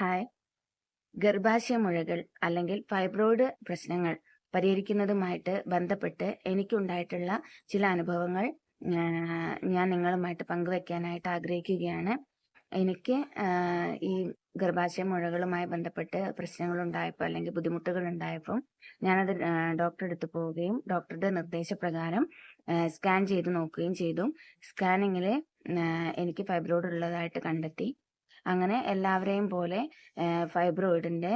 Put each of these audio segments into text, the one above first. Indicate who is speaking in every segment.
Speaker 1: Hi. ഗർഭാശയ മുഴകൾ അല്ലെങ്കിൽ ഫൈബ്രോയിഡ് പ്രശ്നങ്ങൾ പരിഹരിക്കുന്നതുമായിട്ട് ബന്ധപ്പെട്ട് എനിക്കുണ്ടായിട്ടുള്ള ചില അനുഭവങ്ങൾ ഞാൻ നിങ്ങളുമായിട്ട് പങ്കുവെക്കാനായിട്ട് ആഗ്രഹിക്കുകയാണ്. എനിക്ക് ഈ ഗർഭാശയ മുഴകളുമായി ബന്ധപ്പെട്ട് പ്രശ്നങ്ങൾ ഉണ്ടായപ്പോൾ അല്ലെങ്കിൽ ബുദ്ധിമുട്ടുകൾ ഉണ്ടായപ്പോൾ ഞാനത് ഡോക്ടറെ അടുത്ത് പോവുകയും ഡോക്ടറുടെ നിർദ്ദേശപ്രകാരം സ്കാൻ ചെയ്ത് നോക്കുകയും ചെയ്തു. സ്കാനിങ്ങിൽ എനിക്ക് ഫൈബ്രോയിഡ് ഉള്ളതായിട്ട് കണ്ടെത്തി. അങ്ങനെ എല്ലാവരെയും പോലെ ഫൈബ്രോയിഡിന്റെ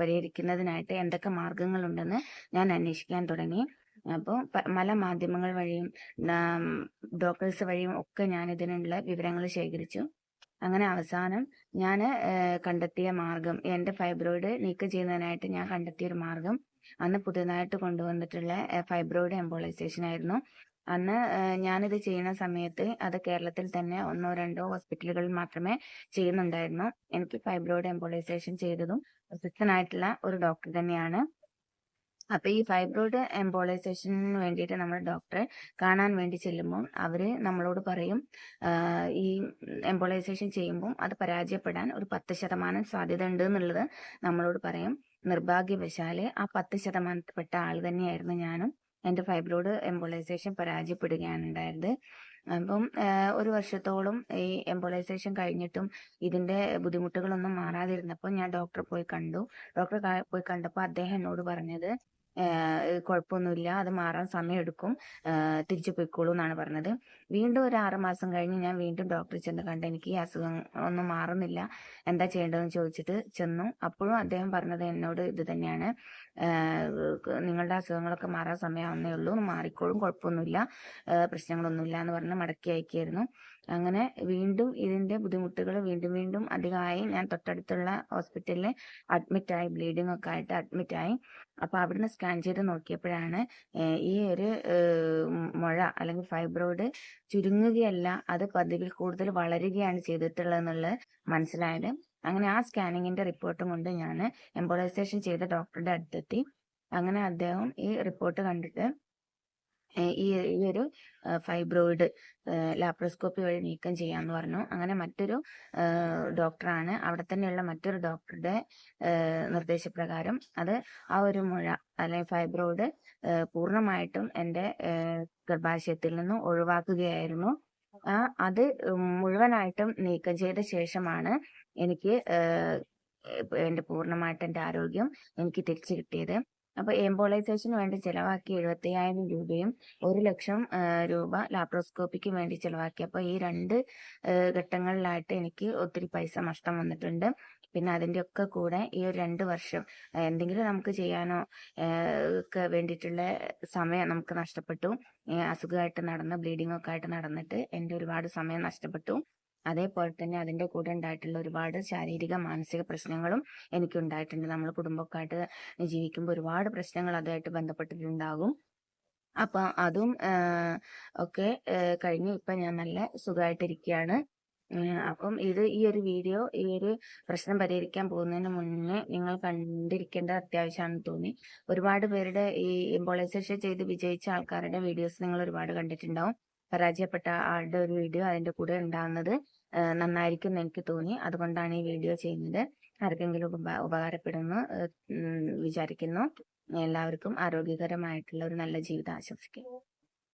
Speaker 1: പരിഹരിക്കുന്നതിനായിട്ട് എന്തൊക്കെ മാർഗങ്ങളുണ്ടെന്ന് ഞാൻ അന്വേഷിക്കാൻ തുടങ്ങി. അപ്പോൾ പല മാധ്യമങ്ങൾ വഴിയും ഡോക്ടേഴ്സ് വഴിയും ഒക്കെ ഞാൻ ഇതിനുള്ള വിവരങ്ങൾ ശേഖരിച്ചു. അങ്ങനെ അവസാനം ഞാൻ കണ്ടെത്തിയ മാർഗം എന്റെ ഫൈബ്രോയിഡ് നീക്കം ചെയ്യുന്നതിനായിട്ട് ഞാൻ കണ്ടെത്തിയ ഒരു മാർഗം അന്ന് പുതിയതായിട്ട് കൊണ്ടുവന്നിട്ടുള്ള ഫൈബ്രോയിഡ് എംബോളൈസേഷൻ ആയിരുന്നു അന്ന് ഞാനിത് ചെയ്യുന്ന സമയത്ത് അത് കേരളത്തിൽ തന്നെ ഒന്നോ രണ്ടോ ഹോസ്പിറ്റലുകളിൽ മാത്രമേ ചെയ്യുന്നുണ്ടായിരുന്നു. എനിക്ക് ഫൈബ്രോയിഡ് എംബോളൈസേഷൻ ചെയ്തതും പ്രസിദ്ധനായിട്ടുള്ള ഒരു ഡോക്ടർ തന്നെയാണ്. അപ്പൊ ഈ ഫൈബ്രോയിഡ് എംബോളൈസേഷന് വേണ്ടിയിട്ട് നമ്മൾ ഡോക്ടറെ കാണാൻ വേണ്ടി ചെല്ലുമ്പോൾ അവർ നമ്മളോട് പറയും ഈ എംബോളൈസേഷൻ ചെയ്യുമ്പോൾ അത് പരാജയപ്പെടാൻ ഒരു പത്ത് ശതമാനം സാധ്യത ഉണ്ട് എന്നുള്ളത് നമ്മളോട് പറയും. നിർഭാഗ്യവശാൽ ആ പത്ത് ശതമാനത്തിൽപ്പെട്ട ആൾ തന്നെയായിരുന്നു ഞാനും. എന്റെ ഫൈബ്രോയിഡ് എംബോളൈസേഷൻ പരാജയപ്പെടുകയാണ് ഉണ്ടായത് അപ്പം ഒരു വർഷത്തോളം ഈ എംബോളൈസേഷൻ കഴിഞ്ഞിട്ടും ഇതിന്റെ ബുദ്ധിമുട്ടുകളൊന്നും മാറാതിരുന്നപ്പോൾ ഞാൻ ഡോക്ടറെ പോയി കണ്ടു. ഡോക്ടറെ പോയി കണ്ടപ്പോൾ അദ്ദേഹം എന്നോട് പറഞ്ഞത് കുഴപ്പമൊന്നുമില്ല. അത് മാറാൻ സമയമെടുക്കും. തിരിച്ചു പോയിക്കോളൂ എന്നാണ് പറഞ്ഞത്. വീണ്ടും ഒരു ആറ് മാസം കഴിഞ്ഞ് ഞാൻ വീണ്ടും ഡോക്ടറെ ചെന്ന് കണ്ട് എനിക്ക് ഈ അസുഖം ഒന്നും മാറുന്നില്ല. എന്താ ചെയ്യേണ്ടതെന്ന് ചോദിച്ചിട്ട് ചെന്നു. അപ്പോഴും അദ്ദേഹം പറഞ്ഞത് എന്നോട് ഇത് തന്നെയാണ്. നിങ്ങളുടെ അസുഖങ്ങളൊക്കെ മാറാൻ സമയമാവുന്നേ ഉള്ളൂ. മാറിക്കോളും. കുഴപ്പമൊന്നുമില്ല. പ്രശ്നങ്ങളൊന്നുമില്ല എന്ന് പറഞ്ഞ് മടക്കി അയക്കായിരുന്നു അങ്ങനെ വീണ്ടും ഇതിന്റെ ബുദ്ധിമുട്ടുകൾ വീണ്ടും വീണ്ടും അധികമായി ഞാൻ തൊട്ടടുത്തുള്ള ഹോസ്പിറ്റലിൽ അഡ്മിറ്റ് ആയി ബ്ലീഡിംഗ് ഒക്കെ ആയിട്ട് അഡ്മിറ്റ് ആയി അപ്പൊ അവിടുന്ന് സ്കാൻ ചെയ്ത് നോക്കിയപ്പോഴാണ് ഈ ഒരു മുഴ അല്ലെങ്കിൽ ഫൈബ്രോയിഡ് ചുരുങ്ങുകയല്ല അത് പതിവിൽ കൂടുതൽ വളരുകയാണ് ചെയ്തിട്ടുള്ളതെന്നുള്ളത് മനസ്സിലായത്. അങ്ങനെ ആ സ്കാനിങ്ങിന്റെ റിപ്പോർട്ടും കൊണ്ട് ഞാൻ എംബോളൈസേഷൻ ചെയ്ത ഡോക്ടറുടെ അടുത്തെത്തി. അങ്ങനെ അദ്ദേഹം ഈ റിപ്പോർട്ട് കണ്ടിട്ട് ഈ ഈ ഒരു ഫൈബ്രോയിഡ് ലാപ്രോസ്കോപ്പി വഴി നീക്കം ചെയ്യാന്ന് പറഞ്ഞു. അങ്ങനെ മറ്റൊരു ഡോക്ടറാണ്. അവിടെ തന്നെയുള്ള മറ്റൊരു ഡോക്ടറുടെ നിർദ്ദേശപ്രകാരം അത് ആ ഒരു മുഴ അല്ലെങ്കിൽ ഫൈബ്രോയിഡ് പൂർണമായിട്ടും എന്റെ ഗർഭാശയത്തിൽ നിന്ന് ഒഴിവാക്കുകയായിരുന്നു. അത് മുഴുവനായിട്ടും നീക്കം ചെയ്ത ശേഷമാണ് എനിക്ക് എന്റെ പൂർണമായിട്ട് എന്റെ ആരോഗ്യം എനിക്ക് തിരിച്ചു കിട്ടിയത്. അപ്പൊ എംബോളൈസേഷന് വേണ്ടി ചെലവാക്കിയ എഴുപത്തി അയ്യായിരം രൂപയും ഒരു ലക്ഷം രൂപ ലാപ്രോസ്കോപ്പിക്ക് വേണ്ടി ചിലവാക്കി. അപ്പോൾ ഈ രണ്ട് ഘട്ടങ്ങളിലായിട്ട് എനിക്ക് ഒത്തിരി പൈസ നഷ്ടം വന്നിട്ടുണ്ട്. പിന്നെ അതിന്റെ ഒക്കെ കൂടെ ഈ ഒരു രണ്ട് വർഷം എന്തെങ്കിലും നമുക്ക് ചെയ്യാനോ ഒക്കെ വേണ്ടിയിട്ടുള്ള സമയം നമുക്ക് നഷ്ടപ്പെട്ടു. അസുഖമായിട്ട് നടന്ന് ബ്ലീഡിംഗ് ഒക്കെ ആയിട്ട് നടന്നിട്ട് എന്റെ ഒരുപാട് സമയം നഷ്ടപ്പെട്ടു. അതേപോലെ തന്നെ അതിന്റെ കൂടെ ഉണ്ടായിട്ടുള്ള ഒരുപാട് ശാരീരിക മാനസിക പ്രശ്നങ്ങളും എനിക്ക് ഉണ്ടായിട്ടുണ്ട് നമ്മൾ കുടുംബമൊക്കെ ആയിട്ട് ജീവിക്കുമ്പോൾ ഒരുപാട് പ്രശ്നങ്ങൾ അതുമായിട്ട് ബന്ധപ്പെട്ടിട്ടുണ്ടാകും. അപ്പൊ അതും ഒക്കെ കഴിഞ്ഞു ഇപ്പൊ ഞാൻ നല്ല സുഖമായിട്ടിരിക്കുകയാണ്. അപ്പം ഇത് ഈ ഒരു വീഡിയോ ഈ ഒരു പ്രശ്നം പരിഹരിക്കാൻ പോകുന്നതിന് മുന്നേ നിങ്ങൾ കണ്ടിരിക്കേണ്ടത് അത്യാവശ്യമാണെന്ന് തോന്നി. ഒരുപാട് പേരുടെ ഈ എംബോളൈസേഷൻ ചെയ്ത് വിജയിച്ച ആൾക്കാരുടെ വീഡിയോസ് നിങ്ങൾ ഒരുപാട് കണ്ടിട്ടുണ്ടാവും. പരാജയപ്പെട്ട ആളുടെ ഒരു വീഡിയോ അതിന്റെ കൂടെ ഉണ്ടാകുന്നത്. നന്നായിരിക്കും എന്ന് എനിക്ക് തോന്നി. അതുകൊണ്ടാണ് ഈ വീഡിയോ ചെയ്യുന്നത്. ആർക്കെങ്കിലും ഉപ ഉപകാരപ്പെടുന്നു വിചാരിക്കുന്നു. എല്ലാവർക്കും ആരോഗ്യകരമായിട്ടുള്ള ഒരു നല്ല ജീവിതം ആശംസിക്കുന്നു.